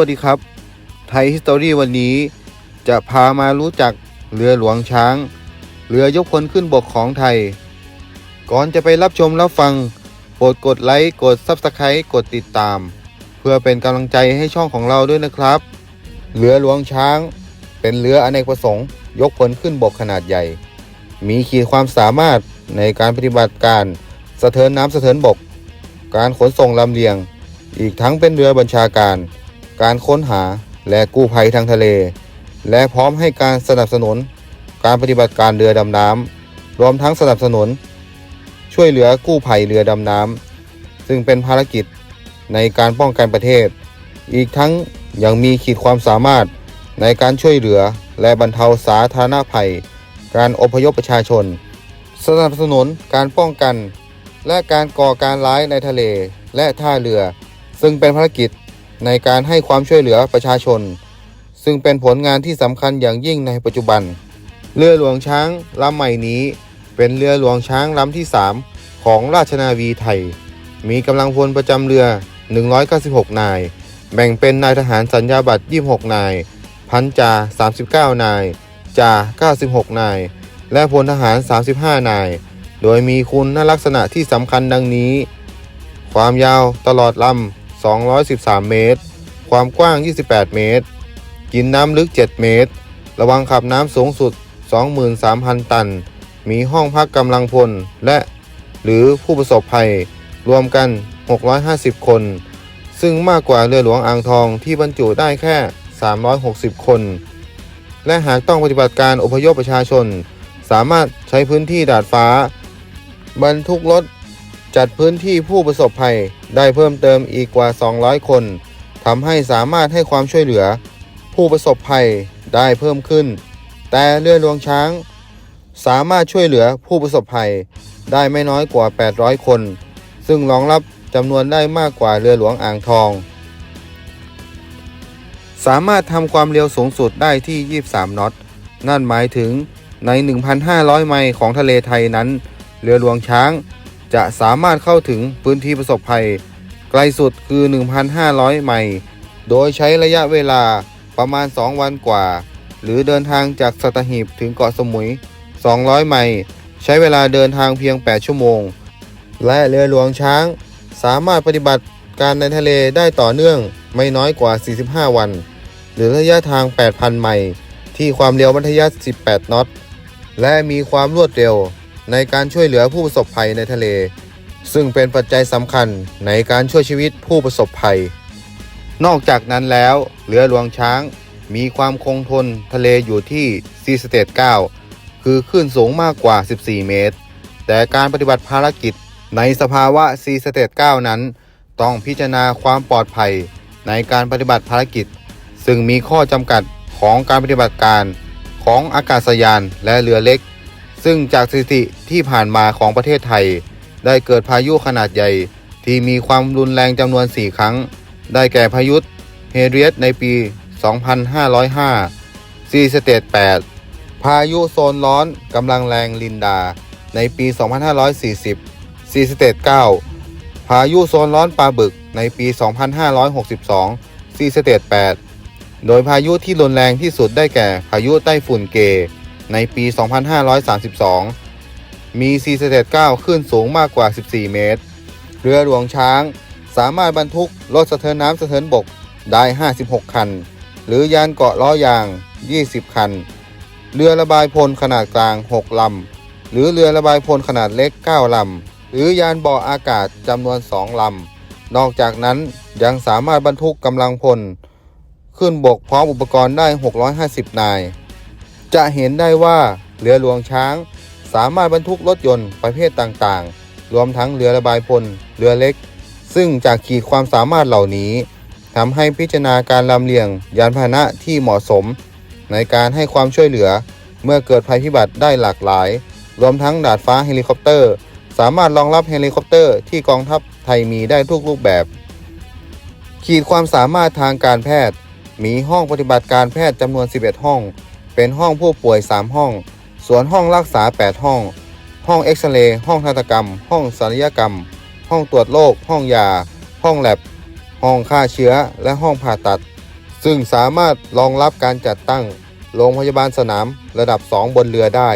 วัสดีครับ ไทยฮิสตอรี่วันนี้จะพามารู้จักเรือหลวงช้าง เรือยกพลขึ้นบกของไทย ก่อนจะไปรับชมรับฟัง โปรดกดไลค์ กด Subscribe กดติดตาม เพื่อเป็นกำลังใจให้ช่องของเราด้วยนะครับ เรือหลวงช้าง เป็นเรืออเนกประสงค์ ยกพลขึ้นบกขนาดใหญ่ มีขีดความสามารถในการปฏิบัติการสะเทินน้ำสะเทินบก การขนส่งลำเลียง อีกทั้งเป็นเรือบัญชาการ การค้นหาและกู้ภัยทางทะเล และพร้อมให้การสนับสนุน การปฏิบัติการเรือดำน้ำรวมทั้งสนับสนุน ช่วยเหลือกู้ภัยเรือดำน้ำซึ่งเป็นภารกิจในการป้องกันประเทศ อีกทั้งยังมีขีดความสามารถในการช่วยเหลือและบรรเทาสาธารณภัย การอพยพประชาชน สนับสนุนการป้องกัน และการก่อการร้ายในทะเลและท่าเรือ ซึ่งเป็นภารกิจ ในการให้ความช่วยเหลือประชาชน ซึ่งเป็นผลงานที่สำคัญอย่างยิ่งในปัจจุบัน เรือหลวงช้างลำใหม่นี้ เป็นเรือหลวงช้างลำที่ 3 ของราชนาวีไทย มีกำลังพลประจำเรือ 196 นาย แบ่งเป็นนายทหารสัญญาบัตร 26 นาย พันจ่า 39 นาย จ่า 96 นาย และพลทหาร 35 นาย โดยมีคุณลักษณะที่สำคัญดังนี้ ความยาวตลอดลำ 213 เมตร ความกว้าง 28 เมตร กินน้ำลึก 7 เมตร ระวังขับน้ำสูงสุด 23,000 ตัน มีห้องพักกำลังพล และหรือผู้ประสบภัย รวมกัน 650 คน ซึ่งมากกว่าเรือหลวงอ่างทองที่บรรจุได้แค่ 360 คน และหากต้องปฏิบัติการอพยพประชาชน สามารถใช้พื้นที่ดาดฟ้า บรรทุกรถ จัดพื้นที่ผู้ประสบภัยได้เพิ่มเติมอีกกว่า 200 คนทำให้สามารถให้ความช่วยเหลือ ผู้ประสบภัยได้เพิ่มขึ้น แต่เรือหลวงช้าง สามารถช่วยเหลือผู้ประสบภัยได้ไม่น้อยกว่า 800 คน ซึ่งรองรับจำนวนได้มากกว่าเรือหลวงอ่างทอง สามารถทำความเร็วสูงสุดได้ที่ 23 น็อต นั่นหมายถึงใน 1,500 ไมล์ของทะเลไทยนั้น เรือหลวงช้าง จะสามารถเข้าถึงพื้นที่ประสบภัย ไกลสุดคือ 1,500 ไมล์ โดยใช้ระยะเวลาประมาณ 2 วันกว่า หรือเดินทางจากสัตหีบถึงเกาะสมุย 200 ไมล์ใช้เวลาเดินทางเพียง 8 ชั่วโมง และเรือหลวงช้าง สามารถปฏิบัติการในทะเลได้ต่อเนื่องไม่น้อยกว่า 45 วัน หรือระยะทาง 8,000 ไมล์ที่ความเร็วมัธยัสถ์18 น็อต และมีความรวดเร็ว ในการช่วยเหลือผู้ประสบภัยในทะเล ซึ่งเป็นปัจจัยสำคัญในการช่วยชีวิตผู้ประสบภัย นอกจากนั้นแล้วเรือหลวงช้างมีความคงทนทะเลอยู่ที่ซีสเตท9คือคลื่นสูงมากกว่า 14 เมตร แต่การปฏิบัติภารกิจในสภาวะซีสเตท9นั้น ต้องพิจารณาความปลอดภัยในการปฏิบัติภารกิจ ซึ่งมีข้อจำกัดของการปฏิบัติการของอากาศยานและเรือเล็ก ซึ่งจากสถิติที่ผ่านมาของประเทศไทย ได้เกิดพายุขนาดใหญ่ ที่มีความรุนแรงจำนวน 4 ครั้ง ได้แก่พายุเฮเรียสในปี 2505 ซีสเตท8พายุโซนร้อนกำลังแรงลินดา ในปี 2540 ซีสเตท9พายุโซนร้อนปลาบึกในปี 2562 ซีสเตท8โดยพายุที่รุนแรงที่สุดได้แก่พายุไต้ฝุ่นเก ในปี 2532 มีซีสเตท9ขึ้นสูงมากกว่า 14 เมตร เรือหลวงช้าง สามารถบรรทุกรถสะเทินน้ำสะเทินบกได้ 56 คัน หรือยานเกาะล้อยาง 20 คัน เรือระบายพลขนาดกลาง 6 ลำ หรือเรือระบายพลขนาดเล็ก 9 ลำ หรือยานบาะอากาศจำนวน 2 ลำ นอกจากนั้นยังสามารถบรรทุกกำลังพล ขึ้นบกพร้อมอุปกรณ์ได้ 650 นาย จะเห็นได้ว่าเรือหลวงช้าง สามารถบรรทุกรถยนต์ประเภทต่างๆ รวมทั้งเรือระบายพล เรือเล็ก ซึ่งจากขีดความสามารถเหล่านี้ทำให้พิจารณาการลำเลียง ยานพาหนะที่เหมาะสม ในการให้ความช่วยเหลือเมื่อเกิดภัยพิบัติได้หลากหลาย รวมทั้งดาดฟ้าเฮลิคอปเตอร์ สามารถรองรับเฮลิคอปเตอร์ที่กองทัพไทยมีได้ทุกรูปแบบ ขีดความสามารถทางการแพทย์ มีห้องปฏิบัติการแพทย์จำนวน 11 ห้อง เป็นห้องผู้ป่วย 3 ห้อง ส่วนห้องรักษา 8 ห้อง ห้องเอ็กซเรย์ห้องทันตกรรม ห้องศัลยกรรม ห้องตรวจโรคห้องยา ห้องแลบ ห้องฆ่าเชื้อและห้องผ่าตัด ซึ่งสามารถรองรับการจัดตั้ง โรงพยาบาลสนามระดับ 2 บนเรือได้